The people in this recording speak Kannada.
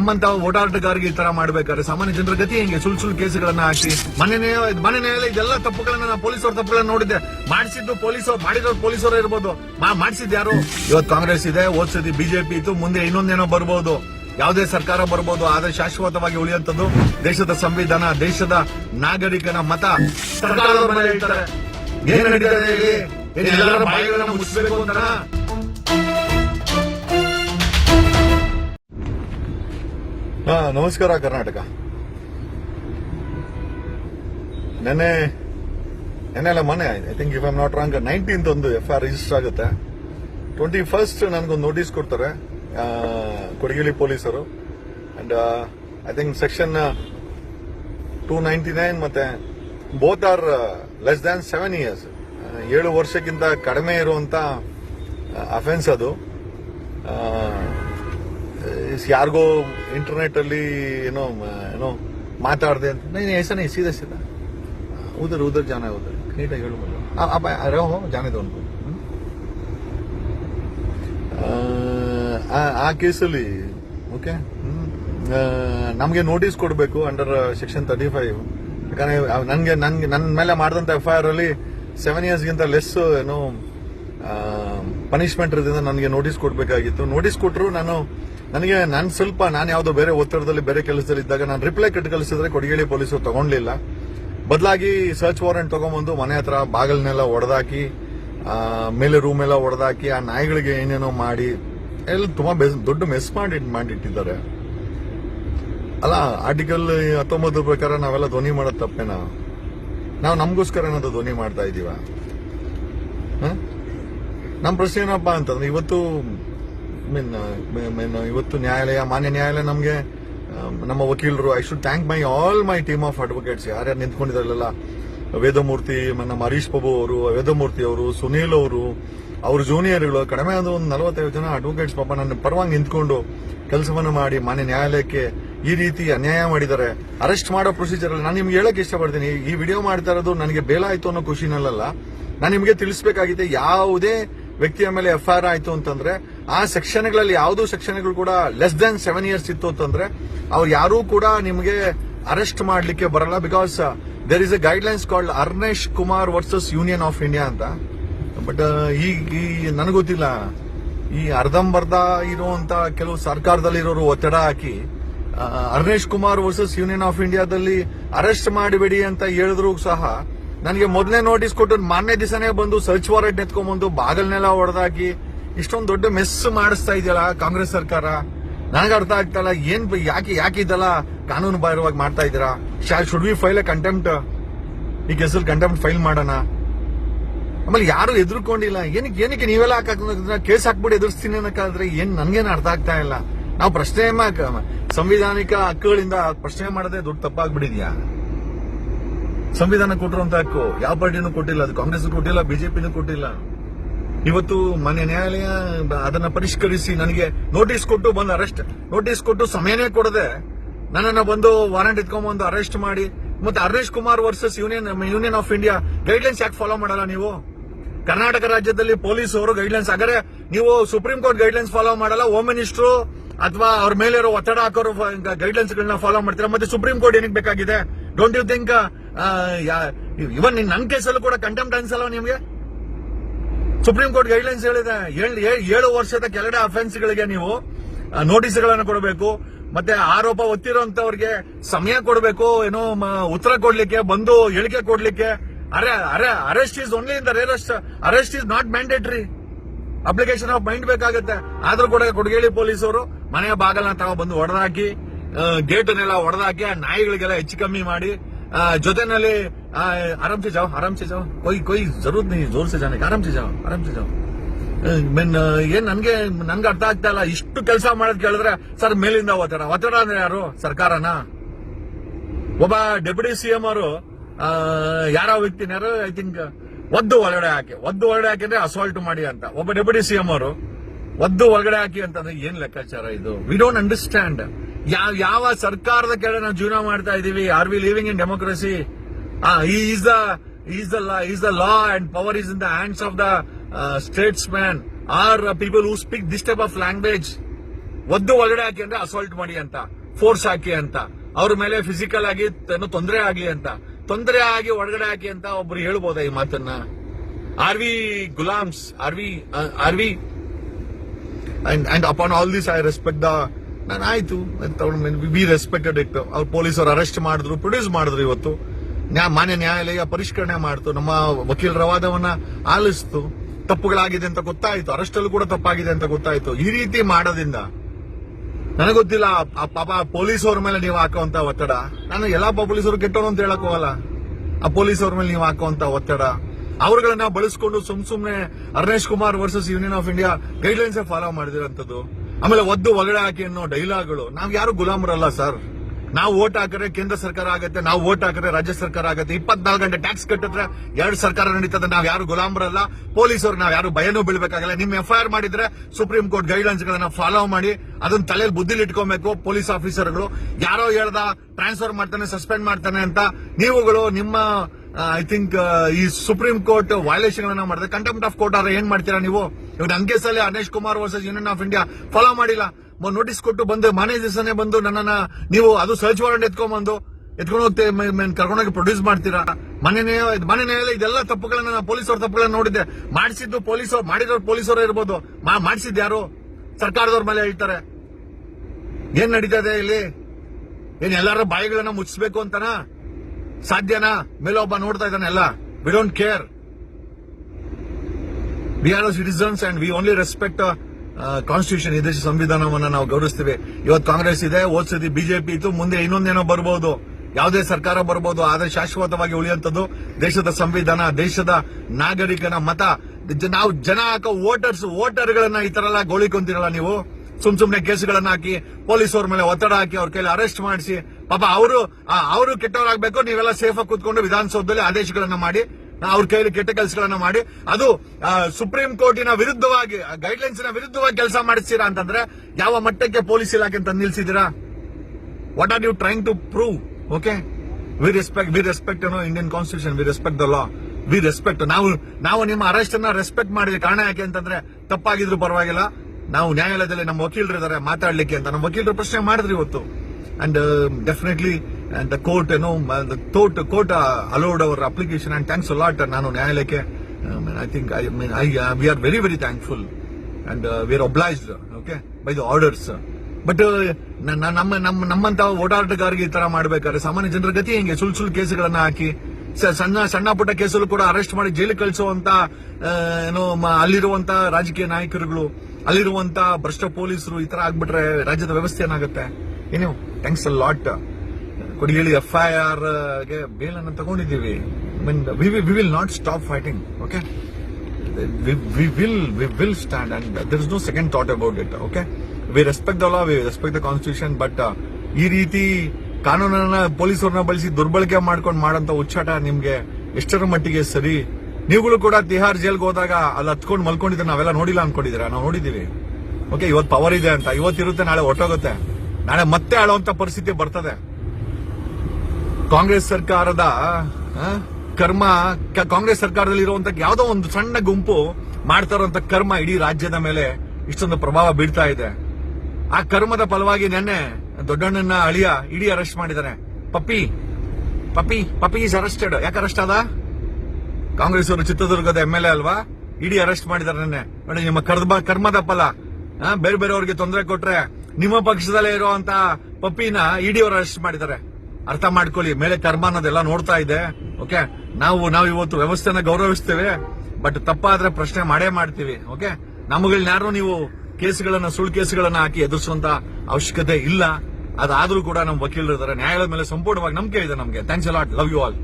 ನಮ್ಮಂತ ಓಡಾಟಗಾರರಿಗೆ ಈ ತರ ಮಾಡ್ಬೇಕಾದ್ರೆ ಸಾಮಾನ್ಯ ಜನರ ಗತಿ ಹೆಂಗೆ? ಸುಳ್ ಸುಳ್ ಕೇಸುಗಳನ್ನ ಹಾಕಿ, ಮನೆ ಮನೆ ನ್ಯಾಯಾಲಯ ಇದೆಲ್ಲ ತಪ್ಪುಗಳನ್ನ ನಾನು ಪೊಲೀಸರ ತಪ್ಪುಗಳನ್ನ ನೋಡಿದ್ದೆ. ಮಾಡಿಸಿದ್ದು ಪೊಲೀಸರು ಮಾಡಿರೋರು ಪೊಲೀಸರು ಇರ್ಬೋದು. ಮಾಡಿಸಿದ್ ಯಾರು? ಇವತ್ತು ಕಾಂಗ್ರೆಸ್ ಇದೆ ಓದ್ಸತಿ ಬಿಜೆಪಿ ಇತ್ತು, ಮುಂದೆ ಇನ್ನೊಂದೇನೋ ಬರ್ಬೋದು. ಯಾವುದೇ ಸರ್ಕಾರ ಬರ್ಬೋದು, ಆದ್ರೆ ಶಾಶ್ವತವಾಗಿ ಉಳಿಯುವಂತದ್ದು ದೇಶದ ಸಂವಿಧಾನ, ದೇಶದ ನಾಗರಿಕನ ಮತ. ಸರ್ಕಾರದ ಮೇಲೆ ಹೇಳ್ತಾರೆ ಹಾ, ನಮಸ್ಕಾರ ಕರ್ನಾಟಕ. ನೆನ್ನೆ ನೆನ್ನೆಲ್ಲ ಮೊನ್ನೆ I think if I'm not wrong nineteenth ಒಂದು ಎಫ್ ಆರ್ ರಿಜಿಸ್ಟರ್ ಆಗುತ್ತೆ. ಟ್ವೆಂಟಿ ಫಸ್ಟ್ ನನಗೊಂದು ನೋಟಿಸ್ ಕೊಡ್ತಾರೆ ಕೊಡಗಿಲಿ ಪೊಲೀಸರು. And I think section two ninety nine ಮತ್ತೆ both are less than seven years ಏಳು ವರ್ಷಕ್ಕಿಂತ ಕಡಿಮೆ ಇರುವಂತ ಅಫೆನ್ಸ್ ಅದು. ಯಾರಿಗೋ ಇಂಟರ್ನೆಟ್ ಅಲ್ಲಿ ಏನೋ ಏನೋ ಮಾತಾಡಿದೆ ಅಂತ. ನೀನು ಹೆಸನೇ ಸೀದಾ ಸೀದಾ. ಉದರ್ ಉದರ್ ಜಾನ ಉದರ್. ನೀಟಾಗಿ ಹೇಳ್ಬೋದು ಅರೋ ಹೋ ಹೋ ಜಾನಿದ ಒಂದು. ಆ ಕೇಸಲ್ಲಿ, ಓಕೆ? ನಮಗೆ ನೋಟಿಸ್ ಕೊಡಬೇಕು ಅಂಡರ್ ಸೆಕ್ಷನ್ ತರ್ಟಿ ಫೈವ್ ಯಾಕಂದ್ರೆ ನನಗೆ ನನಗೆ ನನ್ನ ಮೇಲೆ ಮಾಡಿದಂಥ ಎಫ್ ಐ ಆರ್ ಅಲ್ಲಿ ಸೆವೆನ್ ಇಯರ್ಸ್ಗಿಂತ ಲೆಸ್ ಏನು ಪನಿಷ್ಮೆಂಟ್ ಇರೋದ್ರಿಂದ ನನಗೆ ನೋಟಿಸ್ ಕೊಡಬೇಕಾಗಿತ್ತು. ನೋಟಿಸ್ ಕೊಟ್ಟರು ನಾನು ನನಗೆ ನಾನು ಸ್ವಲ್ಪ ನಾನು ಯಾವುದೋ ಬೇರೆ ಒತ್ತಡದಲ್ಲಿ ಬೇರೆ ಕೆಲಸದಲ್ಲಿ ಇದ್ದಾಗ ನಾನು ರಿಪ್ಲೈ ಕಟ್ ಕಳಿಸಿದ್ರೆ ಕೊಡಗೇಳಿ ಪೊಲೀಸರು ತಗೊಂಡ್ಲಿಲ್ಲ ಬದಲಾಗಿ ಸರ್ಚ್ ವಾರೆಂಟ್ ತಗೊಂಬಂದು ಮನೆ ಹತ್ರ ಬಾಗಿಲನ್ನೆಲ್ಲ ಒಡೆದಾಕಿ ಮೇಲೆ ರೂಮ್ ಎಲ್ಲ ಒಡೆದಾಕಿ, ಆ ನಾಯಿಗಳಿಗೆ ಏನೇನೋ ಮಾಡಿ, ಎಲ್ಲ ತುಂಬಾ ದೊಡ್ಡ ಮೆಸ್ ಮಾಡಿ, ಮಾಡಿಟ್ಟಿದ್ದಾರೆ. ಅಲ್ಲ ಆರ್ಟಿಕಲ್ ಹತ್ತೊಂಬತ್ತು ಪ್ರಕಾರ ನಾವೆಲ್ಲ ಧ್ವನಿ ಮಾಡೋದು ತಪ್ಪೇನಾ? ನಾವು ನಮಗೋಸ್ಕರ ಏನಾದ್ರು ಧ್ವನಿ ಮಾಡ್ತಾ ಇದೀವ? ನಮ್ಮ ಪ್ರಶ್ನೆ ಏನಪ್ಪ ಅಂತಂದ್ರೆ, ಇವತ್ತು ಮೀನ್ ಮೀನ್ ಇವತ್ತು ನ್ಯಾಯಾಲಯ, ಮಾನ್ಯ ನ್ಯಾಯಾಲಯ ನಮಗೆ ನಮ್ಮ ವಕೀಲರು I should thank my all my team of advocates ಯಾರ್ಯಾರು ನಿಂತ್ಕೊಂಡಿದ್ದಾರಲ್ಲ ವೇದಮೂರ್ತಿ, ನಮ್ಮ ಹರೀಶ್ ಬಾಬು ಅವರು, ವೇದಮೂರ್ತಿ ಅವರು, ಸುನೀಲ್ ಅವರು, ಅವ್ರ ಜೂನಿಯರ್ಗಳು ಕಡಿಮೆ ಆದ ಒಂದು ನಲವತ್ತೈದು ಜನ ಅಡ್ವೊಕೇಟ್ಸ್ ಪಾಪ ನನ್ನ ಪರವಾಗಿ ನಿಂತ್ಕೊಂಡು ಕೆಲಸವನ್ನು ಮಾಡಿ ಮಾನ್ಯ ನ್ಯಾಯಾಲಯಕ್ಕೆ ಈ ರೀತಿ ಅನ್ಯಾಯ ಮಾಡಿದ್ದಾರೆ. ಅರೆಸ್ಟ್ ಮಾಡೋ ಪ್ರೊಸೀಜರ್ ಅಲ್ಲಿ ನಾನು ನಿಮ್ಗೆ ಹೇಳಕ್ ಇಷ್ಟಪಡ್ತೀನಿ. ಈ ವಿಡಿಯೋ ಮಾಡ್ತಾ ಇರೋದು ನನಗೆ ಬೇಲಾಯ್ತು ಅನ್ನೋ ಖುಷಿನಲ್ಲ ನಾನು ನಿಮಗೆ ತಿಳಿಸಬೇಕಾಗಿದೆ ಯಾವುದೇ ವ್ಯಕ್ತಿಯ ಮೇಲೆ ಎಫ್ ಆಯ್ತು ಅಂತಂದ್ರೆ ಆ ಸೆಕ್ಷನ್ಗಳಲ್ಲಿ ಯಾವುದೋ ಸೆಕ್ಷನ್ಗಳು ಕೂಡ ಲೆಸ್ ದನ್ ಸೆವೆನ್ ಇಯರ್ಸ್ ಇತ್ತು ಅಂತಂದ್ರೆ ಅವ್ರು ಯಾರೂ ಕೂಡ ನಿಮಗೆ ಅರೆಸ್ಟ್ ಮಾಡ್ಲಿಕ್ಕೆ ಬರಲ್ಲ because there is a guidelines called Arnesh Kumar versus union of India ಅಂತ. ಬಟ್ ಈಗ ಈ ನನಗೆ ಗೊತ್ತಿಲ್ಲ. ಈ ಅರ್ಧಂಬರ್ಧ ಇರುವಂತ ಕೆಲವು ಸರ್ಕಾರದಲ್ಲಿರೋರು ಒತ್ತಡ ಹಾಕಿ Arnesh Kumar versus union of ಇಂಡಿಯಾದಲ್ಲಿ ಅರೆಸ್ಟ್ ಮಾಡಿಬಿಡಿ ಅಂತ ಹೇಳಿದ್ರು ಸಹ ನನಗೆ ಮೊದಲನೇ ನೋಟಿಸ್ ಕೊಟ್ಟು ಮಾನ್ಯ ದಿವಸನೇ ಬಂದು ಸರ್ಚ್ ವಾರೆಂಟ್ ಎತ್ಕೊಂಡ್ಬಂದು ಬಾಗಲ್ನೆಲ್ಲ ಹೊಡೆದಾಕಿ ಇಷ್ಟೊಂದು ದೊಡ್ಡ ಮೆಸ್ ಮಾಡಿಸ್ತಾ ಇದೆಯಲ್ಲ ಕಾಂಗ್ರೆಸ್ ಸರ್ಕಾರ? ನನಗೆ ಅರ್ಥ ಆಗ್ತಲ್ಲ ಏನ್ ಬ- ಯಾಕೆ ಯಾಕೆ ಇದೆಲ್ಲ ಕಾನೂನು ಬಾಹಿರವಾಗಿ ಮಾಡ್ತಾ ಇದ್ದೀರಾ? Should we file a contempt ಈ ಕೆಸಲ್ ಕಂಟೆಂಪ್ಟ್ ಫೈಲ್ ಮಾಡೋಣ? ಆಮೇಲೆ ಯಾರು ಎದುರ್ಕೊಂಡಿಲ್ಲ? ಏನಕ್ಕೆ ಏನಕ್ಕೆ ನೀವೆಲ್ಲ ಹಾಕಿದ್ರೆ ಕೇಸ್ ಹಾಕ್ಬಿಟ್ಟು ಎದುರಿಸ್ತೀನಿ ಅನ್ನೋಕ್ಕಾದ್ರೆ ಏನ್ ನನ್ಗೇನು ಅರ್ಥ ಆಗ್ತಾ ಇಲ್ಲ. ನಾವು ಪ್ರಶ್ನೆ ಸಂವಿಧಾನಿಕ ಹಕ್ಕುಗಳಿಂದ ಪ್ರಶ್ನೆ ಮಾಡದೆ ದೊಡ್ಡ ತಪ್ಪಾಗ್ಬಿಟ್ಟಿದ್ಯಾ? ಸಂವಿಧಾನ ಕೊಟ್ಟಿರುವಂತ ಹಕ್ಕು ಯಾವ ಪಾರ್ಟಿನೂ ಕೊಟ್ಟಿಲ್ಲ. ಅದು ಕಾಂಗ್ರೆಸ್ ಕೊಟ್ಟಿಲ್ಲ, ಬಿಜೆಪಿನೂ ಕೊಟ್ಟಿಲ್ಲ. ಇವತ್ತು ಮಾನ್ಯ ನ್ಯಾಯಾಲಯ ಅದನ್ನ ಪರಿಷ್ಕರಿಸಿ ನನಗೆ ನೋಟಿಸ್ ಕೊಟ್ಟು ಬಂದು ಅರೆಸ್ಟ್ ನೋಟಿಸ್ ಕೊಟ್ಟು ಸಮಯನೇ ಕೊಡದೆ ನನ್ನನ್ನು ಬಂದು ವಾರಂಟ್ ಎತ್ಕೊಂಡ್ಬಂದು ಅರೆಸ್ಟ್ ಮಾಡಿ. ಮತ್ತೆ Harish Kumar versus union union of India guidelines ಯಾಕೆ ಫಾಲೋ ಮಾಡಲ್ಲ ನೀವು? ಕರ್ನಾಟಕ ರಾಜ್ಯದಲ್ಲಿ ಪೊಲೀಸ್ ಅವರು ಗೈಡ್ಲೈನ್ಸ್ ಹಾಗಾದ್ರೆ ನೀವು ಸುಪ್ರೀಂ ಕೋರ್ಟ್ ಗೈಡ್ಲೈನ್ಸ್ ಫಾಲೋ ಮಾಡಲ್ಲ ಹೋಮ್ ಮಿನಿಸ್ಟ್ರು ಅಥವಾ ಅವ್ರ ಮೇಲೆ ಇರೋ ಒತ್ತಡ ಹಾಕೋರು ಗೈಡ್ಲೈನ್ಸ್ ಗಳನ್ನ ಫಾಲೋ ಮಾಡ್ತೀರಾ? ಮತ್ತೆ ಸುಪ್ರೀಂ ಕೋರ್ಟ್ ಏನಕ್ಕೆ ಬೇಕಾಗಿದೆ? ಡೋಂಟ್ ಯು ಥಿಂಕ್ ಇವನ್ ನನ್ನ ಕೇಸಲ್ಲೂ ಕೂಡ ಕಂಟೆಂಪ್ಟ್ ಅನ್ಸಲ್ಲ ನಿಮ್ಗೆ? ಸುಪ್ರೀಂ ಕೋರ್ಟ್ ಗೈಡ್ಲೈನ್ಸ್ ಹೇಳಿದೆ. ಏಳ್- ವರ್ಷದ ಕೆಳಗಡೆ ಅಫೆನ್ಸ್ಗಳಿಗೆ ನೀವು ನೋಟಿಸ್ಗಳನ್ನು ಕೊಡಬೇಕು, ಮತ್ತೆ ಆರೋಪ ಒತ್ತಿರುವಂತವ್ರಿಗೆ ಸಮಯ ಕೊಡಬೇಕು, ಏನೋ ಉತ್ತರ ಕೊಡ್ಲಿಕ್ಕೆ, ಬಂದು ಹೇಳಿಕೆ ಕೊಡ್ಲಿಕ್ಕೆ. ಅರೆ ಅರೆ arrest is only in the rarest arrest is not mandatory application of mind ಬೇಕಾಗುತ್ತೆ. ಆದ್ರೂ ಕೂಡ ಕೊಡಗೇಳಿ ಪೊಲೀಸರು ಮನೆಯ ಬಾಗಲನ್ನ ತಾವು ಬಂದು ಹೊಡೆದಾಕಿ ಗೇಟ್ನೆಲ್ಲ ಹೊಡೆದಾಕಿ ಆ ನಾಯಿಗಳಿಗೆಲ್ಲ ಹೆಚ್ಚು ಕಮ್ಮಿ ಮಾಡಿ ಜೊತೆನಲ್ಲಿ ಆ, ಆರಾಮ್ से जाओ आराम से जाओ कोई कोई जरूरत नहीं जोर से जाने का आराम से जाओ आराम से जाओ ಮೀನ್ ಏನ್ ನನ್ಗೆ ನನ್ಗೆ ಅರ್ಥ ಆಗ್ತಾ ಇಲ್ಲ ಇಷ್ಟು ಕೆಲಸ ಮಾಡೋದ್ ಕೇಳಿದ್ರೆ ಸರ್ ಮೇಲಿಂದ ಒತ್ತಡ ಒತ್ತಡ ಅಂದ್ರೆ ಯಾರು ಸರ್ಕಾರನ ಒಬ್ಬ ಡೆಪ್ಯೂಟಿ ಸಿಎಂ ಅವರು ಆ, ಯಾರೋ ವ್ಯಕ್ತಿನ ಯಾರು ಐ ಥಿಂಕ್ ಒದ್ದು ಒಳಗಡೆ ಹಾಕಿ ಒದ್ದು ಒಳಗಡೆ ಹಾಕಿದ್ರೆ ಅಸಾಲ್ಟ್ ಮಾಡಿ ಅಂತ ಒಬ್ಬ ಡೆಪ್ಯೂಟಿ ಸಿಎಂ ಅವರು ಒದ್ದು ಒಳಗಡೆ ಹಾಕಿ ಅಂತಂದ್ರೆ ಏನ್ ಲೆಕ್ಕಾಚಾರ ಇದು ವಿ ಡೋಂಟ್ ಅಂಡರ್ಸ್ಟ್ಯಾಂಡ್ ಯಾವ ಯಾವ ಸರ್ಕಾರದ ಕೆಳಗೆ ನಾವು ಜೀವನ ಮಾಡ್ತಾ ಇದೀವಿ are we living in democracy is the is the is the law and power is in the hands of the statesman are people who speak this type of language ಒದ್ದು ಒಳಗಡೆ ಹಾಕಿ ಅಂದ್ರೆ ಅಸಾಲ್ಟ್ ಮಾಡಿ ಅಂತ ಫೋರ್ಸ್ ಹಾಕಿ ಅಂತ, ಅವ್ರ ಮೇಲೆ ಫಿಸಿಕಲ್ ಆಗಿ ತೊಂದರೆ ಆಗ್ಲಿ ಅಂತ, ತೊಂದರೆ ಆಗಿ ಒಳಗಡೆ ಹಾಕಿ ಅಂತ ಒಬ್ರು ಹೇಳ್ಬೋದಾ ಈ ಮಾತನ್ನ? Are we ಗುಲಾಮ್ಸ್ are we are we and and upon all this I respect the ನಾನು ಆಯ್ತು ವಿ ರೆಸ್ಪೆಕ್ಟೆಡ್ ಇಟ್ ಅವ್ರು ಪೊಲೀಸರು ಅರೆಸ್ಟ್ ಮಾಡಿದ್ರು ಪ್ರೊಡ್ಯೂಸ್ ಮಾಡಿದ್ರು ಇವತ್ತು. ಮಾನ್ಯ ನ್ಯಾಯಾಲಯ ಪರಿಷ್ಕರಣೆ ಮಾಡ್ತು. ನಮ್ಮ ವಕೀಲರ ವಾದವನ್ನ ಆಲಿಸ್ತು. ತಪ್ಪುಗಳಾಗಿದೆ ಅಂತ ಗೊತ್ತಾಯ್ತು. ಅರೆಸ್ಟ್ ಅಲ್ಲೂ ಕೂಡ ತಪ್ಪಾಗಿದೆ ಅಂತ ಗೊತ್ತಾಯ್ತು. ಈ ರೀತಿ ಮಾಡೋದ್ರಿಂದ ನನಗೆ ಗೊತ್ತಿಲ್ಲ, ಆ ಪಾಪ ಪೊಲೀಸ್ ಅವ್ರ ಮೇಲೆ ನೀವು ಹಾಕುವಂತ ಒತ್ತಡ. ನಾನು ಎಲ್ಲಾ ಪೊಲೀಸರು ಕೆಟ್ಟವನು ಅಂತ ಹೇಳಕ್ ಹೋಗಲ್ಲ. ಆ ಪೊಲೀಸ್ ಅವ್ರ ಮೇಲೆ ನೀವು ಹಾಕುವಂತ ಒತ್ತಡ. ಅವ್ರುಗಳನ್ನ ಬಳಸ್ಕೊಂಡು ಸುಮ್ ಸುಮ್ನೆ Arnesh Kumar versus union of India guidelines follow ಮಾಡಿದಿರಂತದ್ದು. ಆಮೇಲೆ ಒದ್ದು ಒಗಡೆ ಹಾಕಿ ಅನ್ನೋ ಡೈಲಾಗ್ಗಳು ನಾವ್ ಯಾರು ಗುಲಾಮರಲ್ಲ ಸರ್ ನಾವು ಓಟ್ ಹಾಕಿದ್ರೆ ಕೇಂದ್ರ ಸರ್ಕಾರ ಆಗುತ್ತೆ, ನಾವು ಓಟ್ ಹಾಕಿದ್ರೆ ರಾಜ್ಯ ಸರ್ಕಾರ ಆಗುತ್ತೆ. ಇಪ್ಪತ್ನಾಲ್ಕು ಗಂಟೆ ಟ್ಯಾಕ್ಸ್ ಕಟ್ಟಿದ್ರೆ ಎರಡು ಸರ್ಕಾರ ನಡೀತದೆ. ನಾವು ಯಾರು ಗುಲಾಮರಲ್ಲ, ಪೊಲೀಸರು, ನಾವು ಯಾರು ಭಯನೂ ಬೀಳ್ಬೇಕಾಗಲ್ಲ. ನಿಮ್ ಎಫ್ಐಆರ್ ಮಾಡಿದ್ರೆ ಸುಪ್ರೀಂ ಕೋರ್ಟ್ ಗೈಡ್ಲೈನ್ಸ್ ಗಳನ್ನ ಫಾಲೋ ಮಾಡಿ, ಅದನ್ನ ತಲೆಯಲ್ಲಿ ಬುದ್ಧಿಲಿ ಇಟ್ಕೋಬೇಕು ಪೊಲೀಸ್ ಆಫೀಸರ್ಗಳು. ಯಾರೋ ಹೇಳ್ದ, ಟ್ರಾನ್ಸ್ಫರ್ ಮಾಡ್ತಾನೆ, ಸಸ್ಪೆಂಡ್ ಮಾಡ್ತಾನೆ ಅಂತ ನೀವುಗಳು ನಿಮ್ಮ ಐ ಥಿಂಕ್ ಈ ಸುಪ್ರೀಂ ಕೋರ್ಟ್ ವೈಲೇಷನ್ ಗಳನ್ನ ಮಾಡಿದ್ರೆ, ಕಂಟೆಂಪ್ಟ್ ಆಫ್ ಕೋರ್ಟ್ ಆದ್ರೆ ಏನ್ ಮಾಡ್ತೀರಾ ನೀವು? ಇವಾಗ ಅಂಗೇಸಲ್ಲಿ ಕೇಸಲ್ಲಿ Arnesh Kumar versus union of India follow ಮಾಡಿಲ್ಲ. ನೋಟಿಸ್ ಕೊಟ್ಟು ಬಂದು ದಿವಸನೇ ಬಂದು ನನ್ನನ್ನ ನೀವು ಅದು ಸರ್ಚ್ ವಾರಂಟ್ ಎತ್ಕೊಂಡ್ಬಂದು, ಎತ್ಕೊಂಡು ಹೋಗ್ತೇವೆ ಕರ್ಕೊಂಡೋಗಿ ಪ್ರೊಡ್ಯೂಸ್ ಮಾಡ್ತೀರಾ? ಮನೆನೇ ಮನೆ ನ್ಯಾಯಾಲಯ ಇದೆಲ್ಲ ತಪ್ಪುಗಳನ್ನ ಪೊಲೀಸ್ ಪೊಲೀಸರ ತಪ್ಪುಗಳನ್ನ ನೋಡಿದ್ದೆ. ಮಾಡಿಸಿದ್ದು ಪೊಲೀಸರು ಮಾಡಿರೋರು ಪೊಲೀಸರು ಇರ್ಬೋದು. ಮಾಡಿಸಿದ್ ಯಾರು? ಸರ್ಕಾರದವ್ರ ಮೇಲೆ ಹೇಳ್ತಾರೆ. ಏನ್ ನಡೀತದೆ ಇಲ್ಲಿ? ಏನ್ ಎಲ್ಲಾರ ಬಾಯಿಗಳನ್ನ ಮುಚ್ಚಿಸ್ಬೇಕು ಅಂತನಾ? ಸಾಧ್ಯನಾ? ಮೇಲೆ ಒಬ್ಬ ನೋಡ್ತಾ ಇದ್ದಾನೆ ಎಲ್ಲ. We don't care we are citizens and we only respect constitution ಇದೆ ಸಂವಿಧಾನವನ್ನು ನಾವು ಗೌರವಿಸ್ತೀವಿ. ಇವತ್ತು ಕಾಂಗ್ರೆಸ್ ಇದೆ ಓದ್ಸತಿ ಬಿಜೆಪಿ ಇತ್ತು, ಮುಂದೆ ಇನ್ನೊಂದೇನೋ ಬರಬಹುದು ಯಾವುದೇ ಸರ್ಕಾರ ಬರಬಹುದು ಆದರೆ ಶಾಶ್ವತವಾಗಿ ಉಳಿಯುವಂಥದ್ದು ದೇಶದ ಸಂವಿಧಾನ, ದೇಶದ ನಾಗರಿಕನ ಮತ. ನಾವು ಜನ ಹಾಕೋ ವೋಟರ್ಸ್ ವೋಟರ್ಗಳನ್ನ ಈ ತರ ಎಲ್ಲ ಗೋಳಿಕೊಂತೀರಲ್ಲ ನೀವು? ಸುಮ್ ಸುಮ್ನೆ ಕೇಸ್ಗಳನ್ನ ಹಾಕಿ ಪೊಲೀಸ್ ಅವ್ರ ಮೇಲೆ ಒತ್ತಡ ಹಾಕಿ, ಅವ್ರ ಕೈಲಿ ಅರೆಸ್ಟ್ ಮಾಡಿಸಿ, ಪಾಪ ಅವರು ಅವರು ಕೆಟ್ಟವರಾಗಬೇಕು, ನೀವೆಲ್ಲ ಸೇಫ್ ಆಗಿ ಕೂತ್ಕೊಂಡು ವಿಧಾನಸೌಧದಲ್ಲಿ ಆದೇಶಗಳನ್ನ ಮಾಡಿ ಅವ್ರ ಕೈಲಿ ಕೆಟ್ಟ ಕೆಲಸಗಳನ್ನ ಮಾಡಿ, ಅದು ಸುಪ್ರೀಂ ಕೋರ್ಟಿನ ವಿರುದ್ಧವಾಗಿ ಗೈಡ್ಲೈನ್ಸ್ನ ವಿರುದ್ಧವಾಗಿ ಕೆಲಸ ಮಾಡಿಸ್ತೀರಾ ಅಂತಂದ್ರೆ, ಯಾವ ಮಟ್ಟಕ್ಕೆ ಪೊಲೀಸ್ ಇಲಾಖೆ ಅಂತ ನಿಲ್ಸಿದ್ದೀರಾ? What are you trying to prove okay we respect we respect ಅನ್ನೋ Indian constitution we respect the law we respect ನಾವು ನಾವು ನಿಮ್ಮ ಅರೆಸ್ಟ್ ಅನ್ನ ರೆಸ್ಪೆಕ್ಟ್ ಮಾಡಿದ್ರೆ ಕಾರಣ ಯಾಕೆ ಅಂತಂದ್ರೆ, ತಪ್ಪಾಗಿದ್ರು ಪರವಾಗಿಲ್ಲ. ನಾವು ನ್ಯಾಯಾಲಯದಲ್ಲಿ ನಮ್ಮ ವಕೀಲರು ಇದಾರೆ ಮಾತಾಡ್ಲಿಕ್ಕೆ ಅಂತ. ನಮ್ಮ ವಕೀಲರು ಪ್ರಶ್ನೆ ಮಾಡಿದ್ರು ಇವತ್ತು. ಅಂಡ್ ಡೆಫಿನೆಟ್ಲಿ ದ ಕೋರ್ಟ್ ಏನೋ court court allowed our application and thanks lot ನಾನು ನ್ಯಾಯಾಲಯಕ್ಕೆ I think I mean I we are very very thankful and we are obliged okay by the orders but ನಮ್ಮ ನಮ್ಮ ನಮ್ಮಂತ ಓಡಾಟಗಾರರಿಗೆ ಈ ತರ ಮಾಡ್ಬೇಕಾದ್ರೆ ಸಾಮಾನ್ಯ ಜನರ ಗತಿ ಹೆಂಗೆ? ಸುಳ್ ಸುಳ್ಳು ಕೇಸುಗಳನ್ನ ಹಾಕಿ ಸಣ್ಣ ಸಣ್ಣ ಪುಟ್ಟ ಕೇಸಲ್ಲೂ ಕೂಡ ಅರೆಸ್ಟ್ ಮಾಡಿ ಜೈಲಿಗೆ ಕಳಿಸುವಂತ ಏನು ಅಲ್ಲಿರುವಂತ ರಾಜಕೀಯ ನಾಯಕರುಗಳು, ಅಲ್ಲಿರುವಂತ ಭ್ರಷ್ಟ ಪೊಲೀಸರು ಈ ತರ ಆಗ್ಬಿಟ್ರೆ ರಾಜ್ಯದ ವ್ಯವಸ್ಥೆ ಏನಾಗುತ್ತೆ? ಏನು ಥ್ಯಾಂಕ್ಸ್ ಅ ಲಾಟ್ ಕೊಡಿ ಹೇಳಿ ಎಫ್ ಐ ಆರ್ಗೆ ಬೇಲ್ ಅನ್ನು ತಗೊಂಡಿದ್ದೀವಿ mean we will not stop fighting okay we will we will stand and there is no second thought about it okay we respect the law we respect the constitution uh, ಈ ರೀತಿ ಕಾನೂನನ್ನ ಪೊಲೀಸರನ್ನ ಬಳಸಿ ದುರ್ಬಳಕೆ ಮಾಡ್ಕೊಂಡು ಮಾಡಂತ ಉಚ್ಚಾಟ ನಿಮ್ಗೆ ಎಷ್ಟರ ಮಟ್ಟಿಗೆ ಸರಿ? ನೀವುಗಳು ಕೂಡ ತಿಹಾರ್ ಜೈಲ್ಗೆ ಹೋದಾಗ ಅಲ್ಲಿ ಹತ್ಕೊಂಡು ಮಲ್ಕೊಂಡಿದ್ರೆ ನಾವೆಲ್ಲ ನೋಡಿಲ್ಲ ಅನ್ಕೊಂಡಿದ್ದೀರಾ? ನಾವು ನೋಡಿದೀವಿ ಓಕೆ ಇವತ್ತು ಪವರ್ ಇದೆ ಅಂತ. ಇವತ್ತಿರುತ್ತೆ ನಾಳೆ ಹೊಟ್ಟೋಗುತ್ತೆ ನಾಳೆ ಮತ್ತೆ ಆಳುವಂತ ಪರಿಸ್ಥಿತಿ ಬರ್ತದೆ. ಕಾಂಗ್ರೆಸ್ ಸರ್ಕಾರದ ಕರ್ಮ ಕಾಂಗ್ರೆಸ್ ಸರ್ಕಾರದಲ್ಲಿ ಇರುವಂತ ಯಾವ್ದೋ ಒಂದು ಸಣ್ಣ ಗುಂಪು ಮಾಡ್ತಾ ಇರುವಂತ ಕರ್ಮ ಇಡೀ ರಾಜ್ಯದ ಮೇಲೆ ಇಷ್ಟೊಂದು ಪ್ರಭಾವ ಬೀಳ್ತಾ ಇದೆ. ಆ ಕರ್ಮದ ಫಲವಾಗಿ ನೆನ್ನೆ ದೊಡ್ಡಣ್ಣನ ಅಳಿಯ ಇಡೀ ಅರೆಸ್ಟ್ ಮಾಡಿದ್ದಾರೆ Puppy Puppy Puppy is arrested ಯಾಕೆ ಅರೆಸ್ಟ್ ಆದ? ಕಾಂಗ್ರೆಸ್ ಅವರು ಚಿತ್ರದುರ್ಗದ ಎಂ ಎಲ್ ಎ ಅಲ್ವಾ? ಇಡೀ ಅರೆಸ್ಟ್ ಮಾಡಿದಾರೆ ನೆನ್ನೆ. ನೋಡಿ ನಿಮ್ಮ ಕರ್ಮ, ಕರ್ಮದ ಫಲ. ಬೇರೆ ಬೇರೆಯವ್ರಿಗೆ ತೊಂದರೆ ಕೊಟ್ರೆ ನಿಮ್ಮ ಪಕ್ಷದಲ್ಲೇ ಇರುವಂತ ಪಪ್ಪಿನ ಇಡಿ ಅವರು ಅರೆಸ್ಟ್ ಮಾಡಿದ್ದಾರೆ. ಅರ್ಥ ಮಾಡ್ಕೊಳ್ಳಿ, ಮೇಲೆ ಕರ್ಮ ಅನ್ನೋದೆಲ್ಲ ನೋಡ್ತಾ ಇದೆ, ಓಕೆ? ನಾವು ನಾವು ಇವತ್ತು ವ್ಯವಸ್ಥೆನ ಗೌರವಿಸ್ತೇವೆ, ಬಟ್ ತಪ್ಪಾದ್ರೆ ಪ್ರಶ್ನೆ ಮಾಡೇ ಮಾಡ್ತೀವಿ, ಓಕೆ? ನಮಗಳನ್ನಾರು ನೀವು ಕೇಸ್ಗಳನ್ನ, ಸುಳ್ಳು ಕೇಸ್ಗಳನ್ನ ಹಾಕಿ ಎದುರಿಸುವಂತ ಅವಶ್ಯಕತೆ ಇಲ್ಲ. ಅದಾದ್ರೂ ಕೂಡ ನಮ್ಮ ವಕೀಲರು ಇದ್ದಾರೆ ನ್ಯಾಯಾಲಯದ ಮೇಲೆ ಸಂಪೂರ್ಣವಾಗಿ ನಂಬಿಕೆ ಇದೆ ನಮಗೆ. Thanks a lot love you all